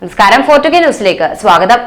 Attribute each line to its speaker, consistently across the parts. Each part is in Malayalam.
Speaker 1: നമസ്കാരം. ഫോർട്ടുഗി ന്യൂസിലേക്ക് സ്വാഗതം.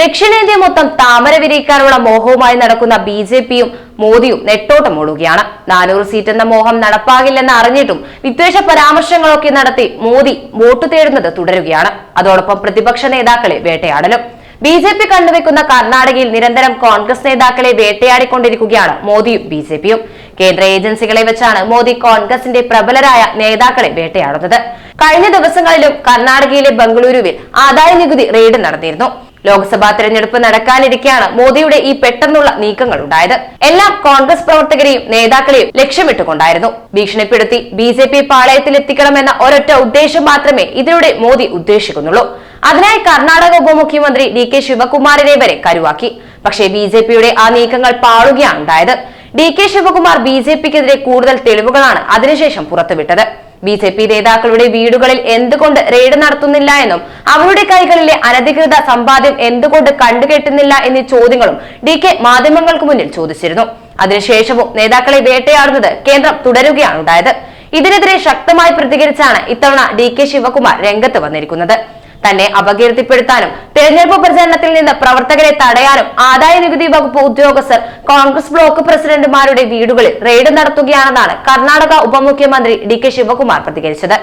Speaker 1: ദക്ഷിണേന്ത്യ മൊത്തം താമര വിരിയിക്കാനുള്ള മോഹവുമായി നടക്കുന്ന ബി ജെ പിയും മോദിയും നെട്ടോട്ടം ഓടുകയാണ് നാനൂറ് സീറ്റ് എന്ന മോഹം നടപ്പാകില്ലെന്ന് അറിഞ്ഞിട്ടും വിദ്വേഷ പരാമർശങ്ങളൊക്കെ നടത്തി മോദി വോട്ട് തേടുന്നത് തുടരുകയാണ്. അതോടൊപ്പം പ്രതിപക്ഷ നേതാക്കളെ വേട്ടയാടലും. ബി ജെ പി കണ്ടുവെക്കുന്ന കർണാടകയിൽ നിരന്തരം കോൺഗ്രസ് നേതാക്കളെ വേട്ടയാടിക്കൊണ്ടിരിക്കുകയാണ് മോദിയും ബി ജെ പിയും. കേന്ദ്ര ഏജൻസികളെ വെച്ചാണ് മോദി കോൺഗ്രസിന്റെ പ്രബലരായ നേതാക്കളെ വേട്ടയാടുന്നത്. കഴിഞ്ഞ ദിവസങ്ങളിലും കർണാടകയിലെ ബംഗളൂരുവിൽ ആദായ നികുതി റെയ്ഡ് നടന്നിരുന്നു. ലോക്സഭാ തെരഞ്ഞെടുപ്പ് നടക്കാനിരിക്കെയാണ് മോദിയുടെ ഈ പെട്ടെന്നുള്ള നീക്കങ്ങൾ ഉണ്ടായത്. എല്ലാം കോൺഗ്രസ് പ്രവർത്തകരെയും നേതാക്കളെയും ലക്ഷ്യമിട്ടുകൊണ്ടായിരുന്നു. ഭീഷണിപ്പെടുത്തി ബി ജെ പി പാളയത്തിലെത്തിക്കണമെന്ന ഒരൊറ്റ ഉദ്ദേശം മാത്രമേ ഇതിലൂടെ മോദി ഉദ്ദേശിക്കുന്നുള്ളൂ. അതിനായി കർണാടക ഉപമുഖ്യമന്ത്രി ഡി കെ ശിവകുമാറിനെ വരെ കരുവാക്കി. പക്ഷേ ബി ജെ പിയുടെ ആ നീക്കങ്ങൾ പാളുകയാണ് ഉണ്ടായത് D K Shivakumar B J പിക്കെതിരെ കൂടുതൽ തെളിവുകളാണ് അതിനുശേഷം പുറത്തുവിട്ടത്. ബി ജെ പി നേതാക്കളുടെ വീടുകളിൽ എന്തുകൊണ്ട് റെയ്ഡ് നടത്തുന്നില്ല എന്നും അവരുടെ കൈകളിലെ അനധികൃത സമ്പാദ്യം എന്തുകൊണ്ട് കണ്ടുകെട്ടുന്നില്ല എന്നീ ചോദ്യങ്ങളും ഡി കെ മാധ്യമങ്ങൾക്ക് മുന്നിൽ ചോദിച്ചിരുന്നു. അതിനുശേഷവും നേതാക്കളെ വേട്ടയാടുന്നത് കേന്ദ്രം തുടരുകയാണ് ഉണ്ടായത് ഇതിനെതിരെ ശക്തമായി പ്രതികരിച്ചാണ് ഇത്തവണ ഡി കെ ശിവകുമാർ രംഗത്ത് വന്നിരിക്കുന്നത്. തന്നെ അപകീർത്തിപ്പെടുത്താനും തെരഞ്ഞെടുപ്പ് പ്രചരണത്തിൽ നിന്ന് പ്രവർത്തകരെ തടയാനും ആദായ നികുതി വകുപ്പ് ഉദ്യോഗസ്ഥർ കോൺഗ്രസ് ബ്ലോക്ക് പ്രസിഡന്റുമാരുടെ വീടുകളിൽ റെയ്ഡ് നടത്തുകയാണെന്നാണ് കർണാടക ഉപമുഖ്യമന്ത്രി ഡി കെ ശിവകുമാർ പ്രതികരിച്ചത്.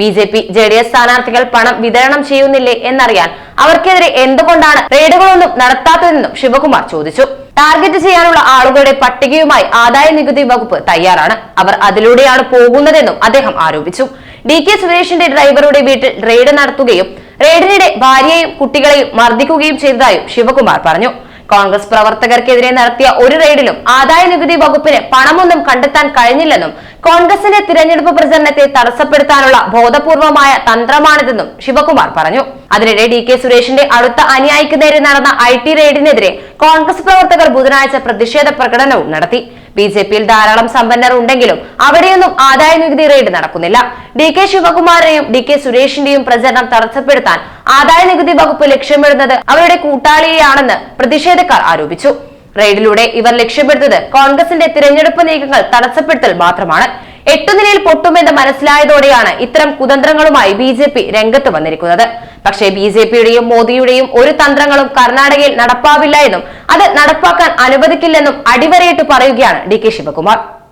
Speaker 1: B J P J D S സ്ഥാനാർത്ഥികൾ പണം വിതരണം ചെയ്യുന്നില്ലേ എന്നറിയാൻ അവർക്കെതിരെ എന്തുകൊണ്ടാണ് റെയ്ഡുകളൊന്നും നടത്താത്തതെന്നും ശിവകുമാർ ചോദിച്ചു. ടാർഗറ്റ് ചെയ്യാനുള്ള ആളുകളുടെ പട്ടികയുമായി ആദായ നികുതി വകുപ്പ് തയ്യാറാണ്. അവർ അതിലൂടെയാണ് പോകുന്നതെന്നും അദ്ദേഹം ആരോപിച്ചു. ഡി കെ സുരേഷിന്റെ ഡ്രൈവറുടെ വീട്ടിൽ റെയ്ഡ് നടത്തുകയും റെയ്ഡിനിടെ ഭാര്യയെയും കുട്ടികളെയും മർദ്ദിക്കുകയും ചെയ്തതായും ശിവകുമാർ പറഞ്ഞു. കോൺഗ്രസ് പ്രവർത്തകർക്കെതിരെ നടത്തിയ ഒരു റെയ്ഡിലും ആദായ നികുതി വകുപ്പിന് പണമൊന്നും കണ്ടെത്താൻ കഴിഞ്ഞില്ലെന്നും കോൺഗ്രസിന്റെ തിരഞ്ഞെടുപ്പ് പ്രചരണത്തെ തടസ്സപ്പെടുത്താനുള്ള ബോധപൂർവമായ തന്ത്രമാണിതെന്നും ശിവകുമാർ പറഞ്ഞു. അതിനിടെ ഡി കെ സുരേഷിന്റെ അടുത്ത അനുയായിക്ക് നേരെ നടന്ന ഐ ടി റെയ്ഡിനെതിരെ കോൺഗ്രസ് പ്രവർത്തകർ ബുധനാഴ്ച പ്രതിഷേധ പ്രകടനവും നടത്തി. ബി ജെ പിയിൽ ധാരാളം സമ്പന്നർ ഉണ്ടെങ്കിലും അവിടെയൊന്നും ആദായ നികുതി റെയ്ഡ് നടക്കുന്നില്ല. ഡി കെ ശിവകുമാറിനെയും ഡി കെ സുരേഷിന്റെയും പ്രചരണം തടസ്സപ്പെടുത്താൻ ആദായ നികുതി വകുപ്പ് ലക്ഷ്യമിടുന്നത് അവരുടെ കൂട്ടാളിയെയാണെന്ന് പ്രതിഷേധക്കാർ ആരോപിച്ചു. റെയ്ഡിലൂടെ ഇവർ ലക്ഷ്യപ്പെടുത്തത് കോൺഗ്രസിന്റെ തിരഞ്ഞെടുപ്പ് നീക്കങ്ങൾ തടസ്സപ്പെടുത്തൽ മാത്രമാണ്. എട്ടു നിലയിൽ പൊട്ടുമെന്ന് മനസ്സിലായതോടെയാണ് ഇത്തരം കുതന്ത്രങ്ങളുമായി ബി ജെ പി രംഗത്ത് വന്നിരിക്കുന്നത്. പക്ഷേ ബി ജെ പിയുടെയും മോദിയുടെയും ഒരു തന്ത്രങ്ങളും കർണാടകയിൽ നടപ്പാവില്ല എന്നും അത് നടപ്പാക്കാൻ അനുവദിക്കില്ലെന്നും അടിവരയിട്ട് പറയുകയാണ് ഡി കെ ശിവകുമാർ.